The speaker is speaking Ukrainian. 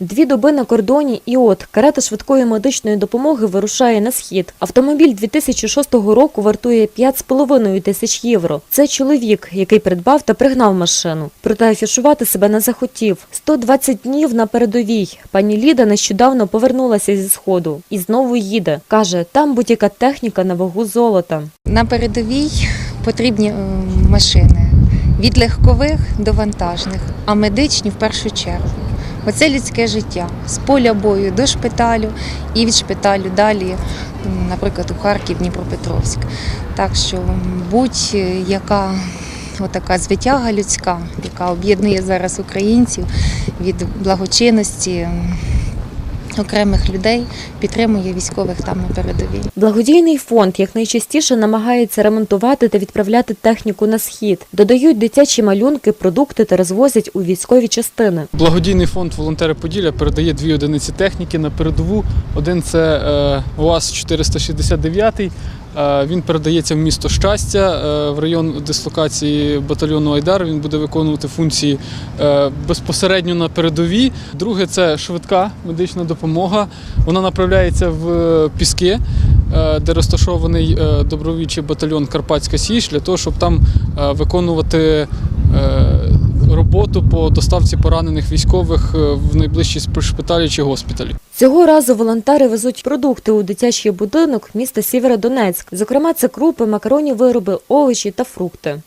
Дві доби на кордоні і от карета швидкої медичної допомоги вирушає на схід. Автомобіль 2006 року вартує 5,5 тисяч євро. Це чоловік, який придбав та пригнав машину. Проте афішувати себе не захотів. 120 днів на передовій. Пані Ліда нещодавно повернулася зі сходу і знову їде. каже, там будь-яка техніка на вагу золота. На передовій потрібні е, машини від легкових до вантажних, а медичні в першу чергу. Оце людське життя з поля бою до шпиталю і від шпиталю далі, наприклад, у Харків, Дніпропетровськ. Так що будь-яка отака звитяга людська, яка об'єднує зараз українців від благочинності окремих людей, підтримує військових там на передовій. Благодійний фонд якнайчастіше намагається ремонтувати та відправляти техніку на схід. Додають дитячі малюнки, продукти та розвозять у військові частини. Благодійний фонд Волонтери Поділля передає дві одиниці техніки на передову. Один це е, УАЗ 469. Е, Він передається в місто Щастя е, в район дислокації батальйону Айдар. Він буде виконувати функції е, безпосередньо на передовій. Друге це швидка медична допомога. Вона направляється в Піски, де розташований добровольчий батальйон Карпатська Січ, для того, щоб там виконувати. роботу по доставці поранених військових в найближчі шпиталі чи госпіталі. Цього разу волонтери везуть продукти у дитячий будинок міста Сєвєродонецьк. Зокрема, це крупи, макаронні вироби, овочі та фрукти.